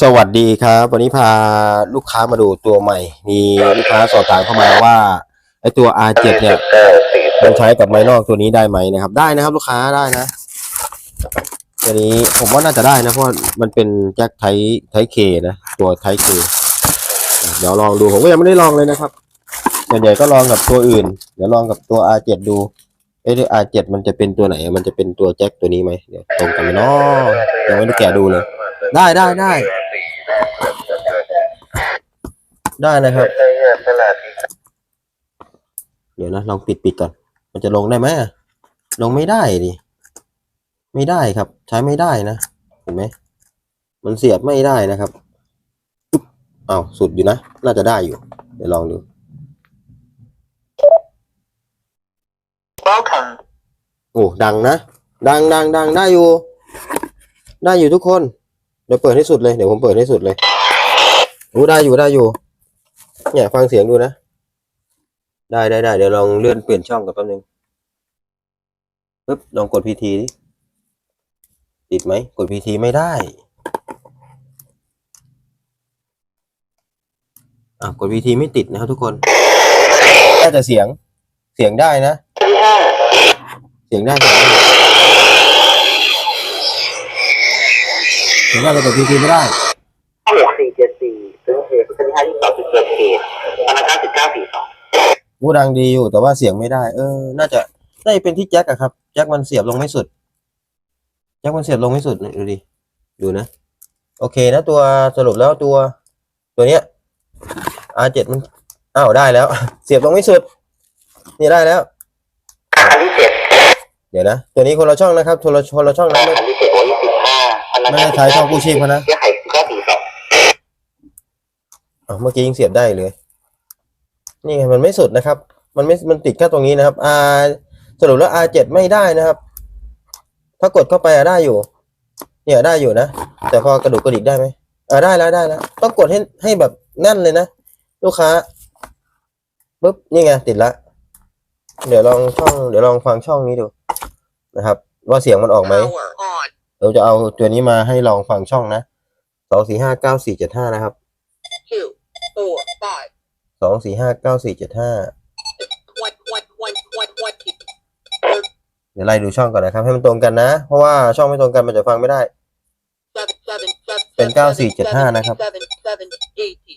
สวัสดีครับ วันนี้พาลูกค้ามาดูตัวใหม่ มีลูกค้าสอบถามเข้ามาว่าไอตัว R7 เนี่ยมันใช้กับไม้นอกตัวนี้ได้ไหมนะครับ ได้นะครับ ลูกค้าได้นะตัวนี้ผมว่าน่าจะได้นะเพราะมันเป็นแจ็คไทไทเคนะตัวไทเคเดี๋ยวลองดูผมก็ยังไม่ได้ลองเลยนะครับส่วนใหญ่ก็ลองกับตัวอื่น เดี๋ยวลองกับตัว R7 ดูเอ้ย R7 มันจะเป็นตัวไหน มันจะเป็นตัวแจ็คตัวนี้ไหมเดี๋ยวตรงกันไหมเนาะยังไม่ได้แกะดูเลย ได้ได้ได้ได้นะครับ เดี๋ยวนะลองปิดปิดก่อน มันจะลงได้ไหมอะลงไม่ได้ดิไม่ได้ครับ ใช้ไม่ได้นะเห็นไหมมันเสียบไม่ได้นะครับปึ๊บอ้าวสุดอยู่นะ น่าจะได้อยู่ เดี๋ยวลองดู Welcome. โอ้ดังนะ ดังดังดังได้อยู่ ได้อยู่ทุกคน เดี๋ยวเปิดให้สุดเลย เดี๋ยวผมเปิดให้สุดเลยโอ้ได้อยู่ได้อยู่ เนี่ยฟังเสียงดูนะ ได้ได้ได้เดี๋ยวลองเลื่อนเปลี่ยนช่องกันแป๊บนึงปึ๊บลองกดพีทีดิติดไหมกดพีทีไม่ได้อะกดพีทีไม่ติดนะครับทุกคนแต่เสียงเสียงได้นะ เสียงได้เสียงได้ เสียงได้แต่กดพีทีไม่ได้หกสี่เจ็ดสี่ซึ่งเหตุที่ห้าที่สองจุดเกิดเหตุพนักงานสิบเก้าสี่สองพูดดังดีอยู่ แต่ว่าเสียงไม่ได้ เออ น่าจะน่าจะเป็นที่แจ็คอะครับ แจ็คมันเสียบลงไม่สุด แจ็คมันเสียบลงไม่สุดนี่ดูดิ ดูนะ โอเคนะตัวสรุปแล้วตัว ตัวเนี้ย R7 มัน อ้าวได้แล้ว เสียบลงไม่สุด นี่ได้แล้วคันที่เจ็ดเดี๋ยวนะ ตัวนี้คนละช่องนะครับคนละคนละช่องนะ ห้าพนักไม่งานได้ใช้ช่องกู้ชีพเขานะเสียหายสิบเก้าสี่สองอะเมื่อกี้ยังเสียบได้เลย นี่ไงมันไม่สุดนะครับ มันไม่มันติดแค่ตรงนี้นะครับ R สรุปแล้ว R7 ไม่ได้นะครับ ถ้ากดเข้าไปอะได้อยู่ เนี่ยได้อยู่นะ แต่พอกระดูกกระดิกได้ไหมอ่าได้แล้วได้แล้วต้องกดให้ให้แบบแน่นเลยนะ ลูกค้าปุ๊บนี่ไงติดละ เดี๋ยวลองช่อง เดี๋ยวลองฟังช่องนี้ดูนะครับ ว่าเสียงมันออกไหม Power on เราจะเอาตัวนี้มาให้ลองฟังช่องนะสองสี่ห้าเก้าสี่เจ็ดห้านะครับ two four five สองสี่ห้าเก้าสี่เจ็ดห้า one one one one one เดี๋ยวไล่ดูช่องก่อนนะครับ ให้มันตรงกันนะ เพราะว่าช่องไม่ตรงกันมันจะฟังไม่ได้ seven seven seven เป็น9475นะครับ seven seven eighty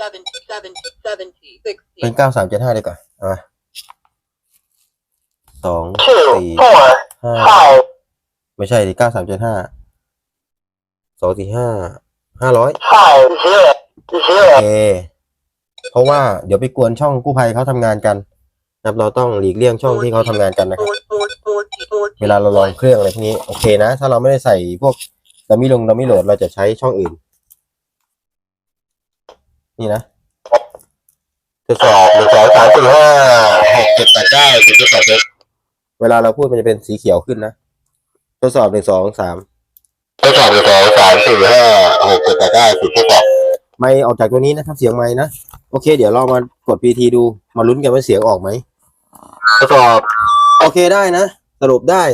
seven seven seventy เป็น sixty เก้าสามเจ็ดห้าดีกว่าเอามาสอง two สี่ four ห้า five ไม่ใช่ดิเก้าสามเจ็ดห้าสองสี่ห้าห้าร้อย five zero โอ zero เคเพราะว่าเดี๋ยวไปกวนช่องกู้ภัยเขาทำงานกันนะครับเราต้องหลีกเลี่ยงช่องที่เขาทำงานกันนะครับ four four four four เวลาเราลองเครื่องอะไรพวกนี้โอเคนะ ถ้าเราไม่ได้ใส่พวกดัมมี่ลงดัมมี่โหลดเราจะใช้ช่องอื่น นี่นะทดสอบหนึ่งสองสามสี่ห้าหกเจ็ดแปดเก้าสิบทดสอบเช็คเวลาเราพูดมันจะเป็นสีเขียวขึ้นนะท ดสอบหนึ่งสองสามทดสอบหนึ่งสองสามสี่ห้าหกเจ็ดแปดเก้าสิบทดสอบไม่ออกจากตัวนี้นะครับเสียงไม่นะโอเค เดี๋ยวเรามากด PT ดูมาลุ้นกันว่าเสียงออกไหมทดสอบ โอเคได้นะ สรุปได้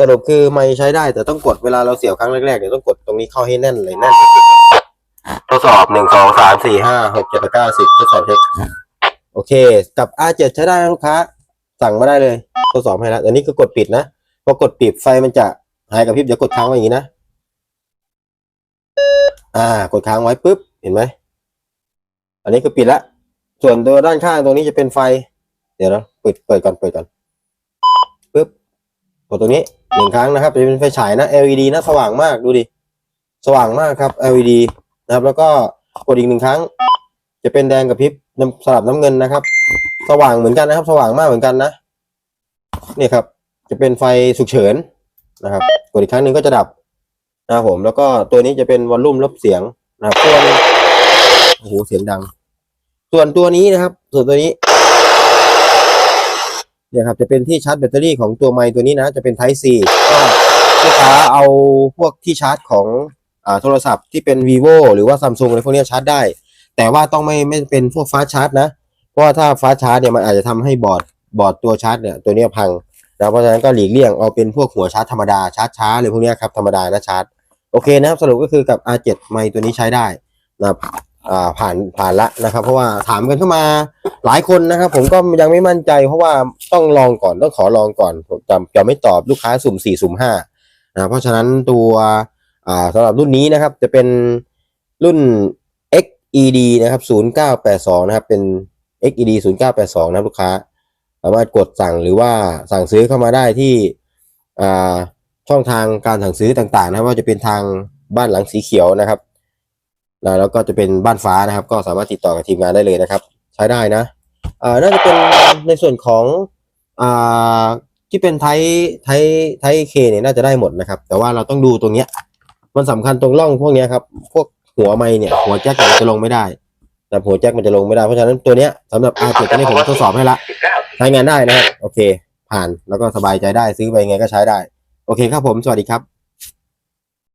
สรุปคือไม่ใช้ได้ แต่ต้องกดเวลาเราเสียบครั้งแรกๆเดี๋ยวต้องกดตรงนี้เข้าให้แน่นเลยแน่นที่สุดทดสอบหนึ่งสองสามสี่ห้าหกเจ็ดแปดเก้าสิบทดสอบเช็คโอเค กับ R7 ใช้ได้นะลูกค้า สั่งมาได้เลยทดสอบให้แล้วแต่นี้คือกดปิดนะ พอกดปิดไฟมันจะหายกับพริบเดี๋ยวกดค้างไว้อย่างนี้นะ อ่ากดค้างไว้ปุ๊บเห็นไหมอันนี้คือปิดละส่วนตัวด้านข้างตรงนี้จะเป็นไฟ เดี๋ยวนะเปิดเปิดก่อนเปิดก่อนปุ๊บกดตรงนี้หนึ่งครั้งนะครับจะเป็นไฟฉายนะ LED นะสว่างมากดูดิสว่างมากครับ LED นะครับ แล้วก็กดอีกหนึ่งครั้ง จะเป็นแดงกับพริบน้ำสลับน้ำเงินนะครับ สว่างเหมือนกันนะครับ สว่างมากเหมือนกันนะ นี่ครับ จะเป็นไฟฉุกเฉินนะครับ กดอีกครั้งหนึ่งก็จะดับนะครับผม แล้วก็ตัวนี้จะเป็นวอลลุ่มลบเสียงนะครับส่วนโอ้โหเสียงดัง ส่วนตัวนี้นะครับ ส่วนตัวนี้เนี่ยครับจะเป็นที่ชาร์จแบตเตอรี่ของตัวไมค์ตัวนี้นะ จะเป็น Type C ก็ลูกค้าเอาพวกที่ชาร์จของอ่าโทรศัพท์ที่เป็น vivo หรือว่า Samsung อะไรพวกนี้ชาร์จได้ แต่ว่าต้องไม่ไม่เป็นพวกฟ้าชาร์จนะ เพราะว่าถ้าฟ้าชาร์จเนี่ยมันอาจจะทำให้บอร์ดบอร์ดตัวชาร์จเนี่ยตัวนี้พัง นะเพราะฉะนั้นก็หลีกเลี่ยงเอาเป็นพวกหัวชาร์จธรรมดาชาร์จช้าหรือพวกนี้ครับธรรมดานะชาร์จโอเคนะครับสรุปก็คือกับ R7 ไมตัวนี้ใช้ได้นะครับผ่านผ่านละนะครับ เพราะว่าถามกันเข้ามาหลายคนนะครับ ผมก็ยังไม่มั่นใจ เพราะว่าต้องลองก่อนต้องขอลองก่อนผมจะจะไม่ตอบลูกค้าสุ่มสี่สุ่มห้านะเพราะฉะนั้นตัวอ่าสำหรับรุ่นนี้นะครับจะเป็นรุ่น XED นะครับ0982นะครับเป็น XED 0982นะครับลูกค้า สามารถกดสั่งหรือว่าสั่งซื้อเข้ามาได้ที่ช่องทางการสั่งซื้อต่างๆ นะครับว่าจะเป็นทางบ้านหลังสีเขียวนะครับแล้วก็จะเป็นบ้านฟ้านะครับ ก็สามารถติดต่อกับทีมงานได้เลยนะครับ ใช้ได้นะน่าจะเป็นในส่วนของอที่เป็นไทไทยไทเคเนี่ยน่าจะได้หมดนะครับ แต่ว่าเราต้องดูตรงเนี้ย มันสำคัญตรงร่องพวกเนี้ยครับ พวกหัวไม้เนี่ย หัวแจ็คมันจะลงไม่ได้แต่หัวแจ็คมันจะลงไม่ได้ เพราะฉะนั้นตัวเนี้ยสำหรับ R7 ตัวนี้ผมทดสอบให้ละ ใช้งานได้นะครับ โอเค ผ่านแล้วก็สบายใจได้ซื้อไปยังไงก็ใช้ได้ โอเคครับผม สวัสดีครับ